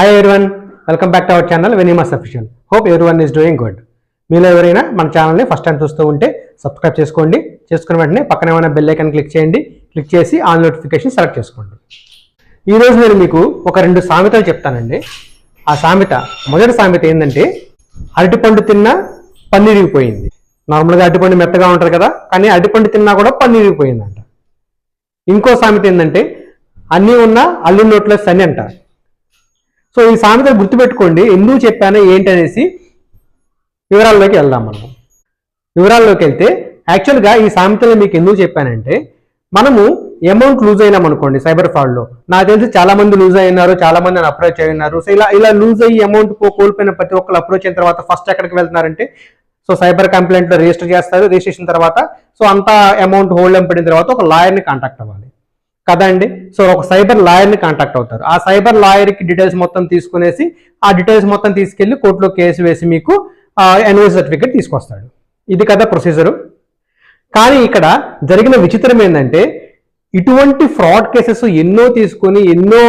Hi everyone welcome back to our channel వెనిమా sufficient hope everyone is doing good మీలో ఎవరైనా మన ఛానల్ని first time చూస్తూ ఉంటే సబ్స్క్రైబ్ చేసుకోండి. చేసుకున్న వెంటనే పక్కన ఏమైనా బెల్ ఐకాన్ క్లిక్ చేయండి. క్లిక్ చేసి ఆన్ నోటిఫికేషన్ సెలెక్ట్ చేసుకోండి. ఈరోజు నేను మీకు ఒక రెండు సామెతలు చెప్తానండి. ఆ సామెత మొదటి సామెత ఏంటంటే అరటిపండు తిన్నా పన్నీరిగిపోయింది. నార్మల్గా అరటిపండు మెత్తగా ఉంటుంది కదా కానీ అరటిపండు తిన్నా కూడా పన్నీరిగిపోయిందంట. ఇంకో సామెత ఏంటంటే అన్నీ ఉన్నా అల్లు నోట్లో సని అంటారు. సో ఈ సామెత గుర్తుపెట్టుకోండి. ఎందుకు చెప్పాను ఏంటనేసి వివరాల్లోకి వెళ్దాం మనం. వివరాల్లోకి వెళ్తే యాక్చువల్గా ఈ సామెతలు మీకు ఎందుకు చెప్పానంటే మనము అమౌంట్ లూజ్ అయినాం అనుకోండి సైబర్ ఫ్రాడ్లో. నాకు తెలిసి చాలా మంది లూజ్ అయినారు చాలా మంది నన్ను అప్రోచ్ అయినారు సో ఇలా ఇలా లూజ్ అయ్యి అమౌంట్ కోల్పోయిన ప్రతి ఒక్కరు అప్రోచ్ అయిన తర్వాత ఫస్ట్ ఎక్కడికి వెళ్తున్నారంటే సో సైబర్ కంప్లైంట్లో రిజిస్టర్ చేస్తారు. రిజిస్ట్రేషన్ తర్వాత సో అంతా అమౌంట్ హోల్డ్ పడిన తర్వాత ఒక లాయర్ని కాంటాక్ట్ అవ్వాలి. కదా అండి? సో ఒక సైబర్ లాయర్ని కాంటాక్ట్ అవుతారు. ఆ సైబర్ లాయర్కి డీటెయిల్స్ మొత్తం తీసుకునేసి ఆ డీటెయిల్స్ మొత్తం తీసుకెళ్ళి కోర్టులో కేసు వేసి మీకు ఎన్ఓసి సర్టిఫికేట్ తీసుకొస్తాడు. ఇది కదా ప్రొసీజరు. కానీ ఇక్కడ జరిగిన విచిత్రం ఏంటంటే ఇటువంటి ఫ్రాడ్ కేసెస్ ఎన్నో తీసుకొని ఎన్నో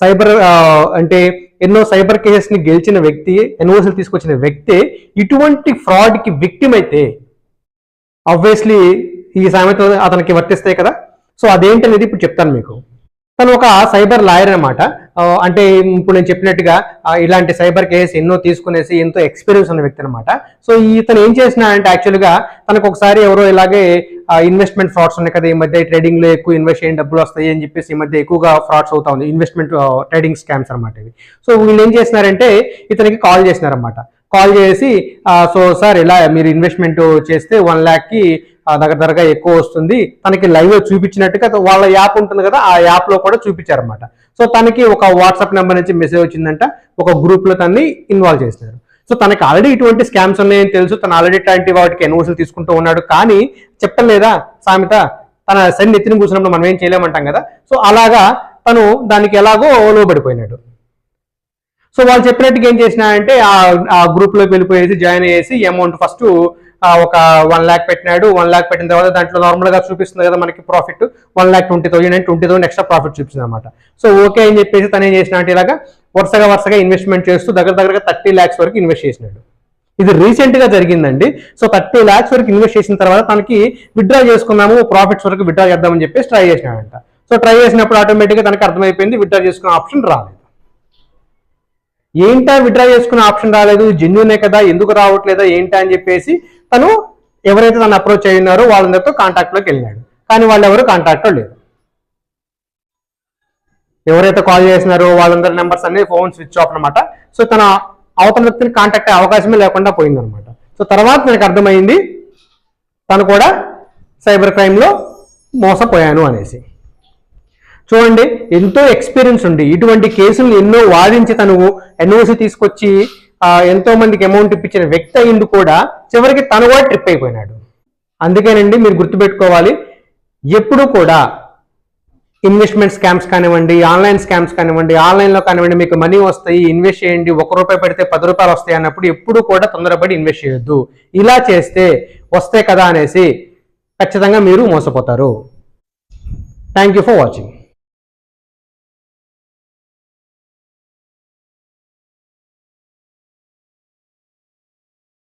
సైబర్ అంటే ఎన్నో సైబర్ కేసెస్ని గెలిచిన వ్యక్తి ఎన్ఓసీలు తీసుకొచ్చిన వ్యక్తి ఇటువంటి ఫ్రాడ్కి విక్టిమ్ అయితే ఆబ్వియస్లీ ఈ సామెత అతనికి వర్తిస్తాయి కదా? సో అదేంటనేది ఇప్పుడు చెప్తాను మీకు. తను ఒక సైబర్ లాయర్ అనమాట అంటే ఇప్పుడు నేను చెప్పినట్టుగా ఇలాంటి సైబర్ కేసు ఎన్నో తీసుకునేసి ఎంతో ఎక్స్పీరియన్స్ ఉన్న వ్యక్తి అనమాట సో ఇతను ఏం చేసినా అంటే యాక్చువల్గా తనకు ఒకసారి ఎవరో ఇలాగే ఇన్వెస్ట్మెంట్ ఫ్రాడ్స్ ఉన్నాయి కదా ఈ మధ్య ట్రేడింగ్లో ఎక్కువ ఇన్వెస్ట్ చేయని డబ్బులు వస్తాయి అని చెప్పేసి ఈ మధ్య ఎక్కువగా ఫ్రాడ్స్ అవుతా ఉంది. ఇన్వెస్ట్మెంట్ ట్రేడింగ్ స్కామ్స్ అనమాట ఇవి. సో వీళ్ళు ఏం చేసినారంటే ఇతనికి కాల్ చేసినారనమాట కాల్ చేసి సో సార్ ఇలా మీరు ఇన్వెస్ట్మెంట్ చేస్తే వన్ ల్యాక్కి కి దగ్గర దగ్గరగా ఎక్కువ వస్తుంది. తనకి లైవ్ చూపించినట్టుగా వాళ్ళ యాప్ ఉంటుంది కదా ఆ యాప్లో కూడా చూపించారనమాట సో తనకి ఒక వాట్సాప్ నెంబర్ నుంచి మెసేజ్ వచ్చిందంట. ఒక గ్రూప్లో తన్ని ఇన్వాల్వ్ చేసినారు. సో తనకి ఆల్రెడీ ఇటువంటి స్కామ్స్ ఉన్నాయని తెలుసు. తను ఆల్రెడీ ఇట్లాంటి వాటికి ఎన్ఓసీలు తీసుకుంటూ ఉన్నాడు. కానీ చెప్పలేదా సామెత తన సన్ని ఎత్తిన కూర్చున్నప్పుడు మనం ఏం చేయలేమంటాం కదా. సో అలాగా తను దానికి ఎలాగో లోబడిపోయినాడు. సో వాళ్ళు చెప్పినట్టుగా ఏం చేసినా అంటే ఆ గ్రూప్లోకి వెళ్ళిపోయేసి జాయిన్ అయ్యేసి అమౌంట్ ఫస్ట్ ఒక వన్ ల్యాక్ పెట్టినాడు. వన్ ల్యాక్ పెట్టిన తర్వాత దాంట్లో నార్మల్గా చూపిస్తుంది కదా మనకి profit one lakh twenty thousand and twenty thousand extra profit చూపిస్తుంది అనమాట సో ఓకే అని చెప్పేసి తను ఏం చేసిన అంటే ఇలాగా వరుసగా వరుసగా ఇన్వెస్ట్మెంట్ చేస్తూ దగ్గర దగ్గరగా థర్టీ ల్యాక్స్ వరకు ఇన్వెస్ట్ చేసినాడు. ఇది రీసెంట్గా జరిగిందండి. సో థర్టీ ల్యాక్స్ వరకు ఇన్వెస్ట్ చేసిన తర్వాత తనకి విత్డ్రా చేసుకున్నాము ప్రాఫిట్స్ వరకు విత్డ్రా చేద్దామని చెప్పేసి ట్రై చేసినాడంట. సో ట్రై చేసినప్పుడు ఆటోమేటిక్గా తనకి అర్థమైపోయింది విత్డ్రా చేసుకునే ఆప్షన్ రాలేదు. ఏంటా విత్డ్రా చేసుకునే ఆప్షన్ రాలేదు? జెన్యునే కదా? ఎందుకు రావట్లేదా? ఏంటా అని చెప్పేసి తను ఎవరైతే తను అప్రోచ్ అయి ఉన్నారో వాళ్ళందరితో కాంటాక్ట్లోకి వెళ్ళినాడు కానీ వాళ్ళు ఎవరు కాంటాక్ట్లో లేరు. ఎవరైతే కాల్ చేసినారో వాళ్ళందరి నెంబర్స్ అన్ని ఫోన్ స్విచ్ ఆఫ్ అనమాట సో తన అవతల వ్యక్తిని కాంటాక్ట్ అయ్యే అవకాశమే లేకుండా పోయిందనమాట సో తర్వాత నాకు అర్థమైంది తను కూడా సైబర్ క్రైమ్లో మోసపోయాను అనేసి. చూడండి ఎంతో ఎక్స్పీరియన్స్ ఉండి ఇటువంటి కేసులు ఎన్నో వాదించి తను ఎన్ఓసి తీసుకొచ్చి ఎంతో మందికి అమౌంట్ ఇప్పించిన వ్యక్తి అయింది కూడా చివరికి తను కూడా ట్రిప్ అయిపోయినాడు. అందుకేనండి మీరు గుర్తుపెట్టుకోవాలి ఎప్పుడు కూడా ఇన్వెస్ట్మెంట్ స్కామ్స్ కానివ్వండి ఆన్లైన్ స్కామ్స్ కానివ్వండి ఆన్లైన్లో కానివ్వండి మీకు మనీ వస్తాయి ఇన్వెస్ట్ చేయండి ఒక రూపాయి పెడితే పది రూపాయలు వస్తాయి అన్నప్పుడు ఎప్పుడు కూడా తొందరపడి ఇన్వెస్ట్ చేయొద్దు. ఇలా చేస్తే వస్తాయి కదా అనేసి ఖచ్చితంగా మీరు మోసపోతారు. Thank you for watching